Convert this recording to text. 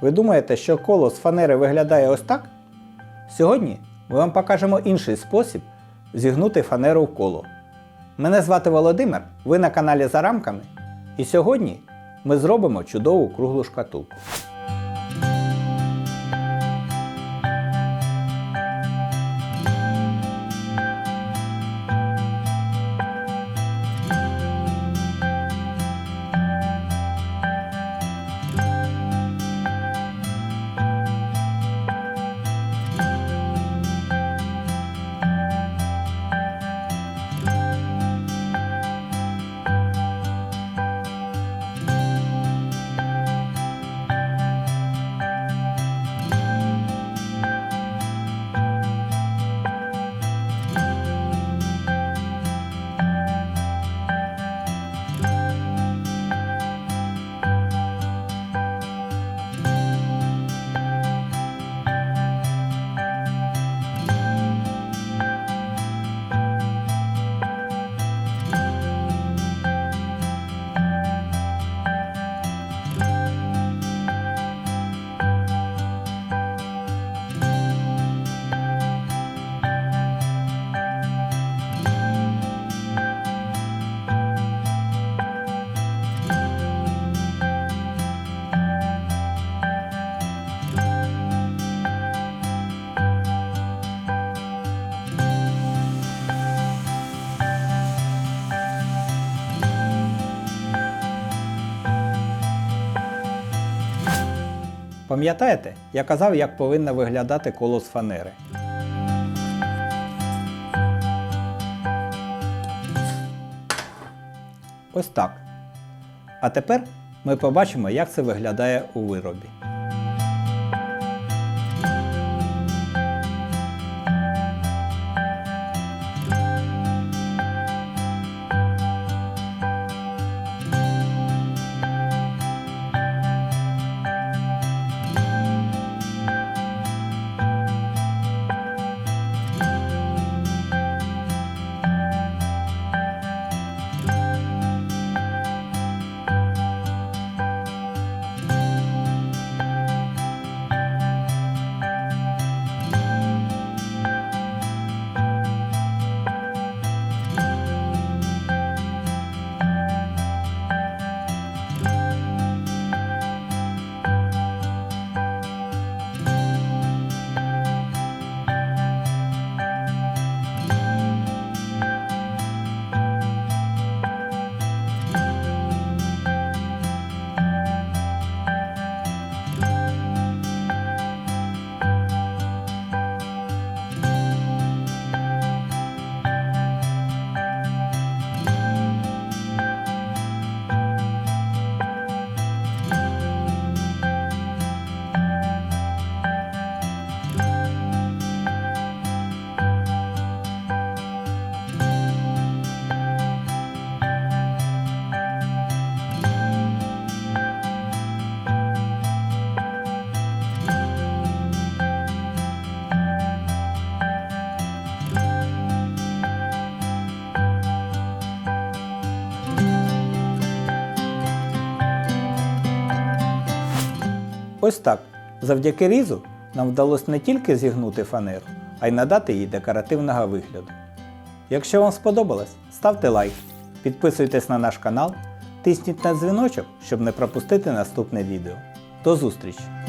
Ви думаєте, що коло з фанери виглядає ось так? Сьогодні ми вам покажемо інший спосіб зігнути фанеру в коло. Мене звати Володимир, ви на каналі За рамками. І сьогодні ми зробимо чудову круглу шкатулку. Пам'ятаєте, я казав, як повинно виглядати коло з фанери? Ось так. А тепер ми побачимо, як це виглядає у виробі. Ось так. Завдяки різу нам вдалося не тільки зігнути фанеру, а й надати їй декоративного вигляду. Якщо вам сподобалось, ставте лайк, підписуйтесь на наш канал, тисніть на дзвіночок, щоб не пропустити наступне відео. До зустрічі!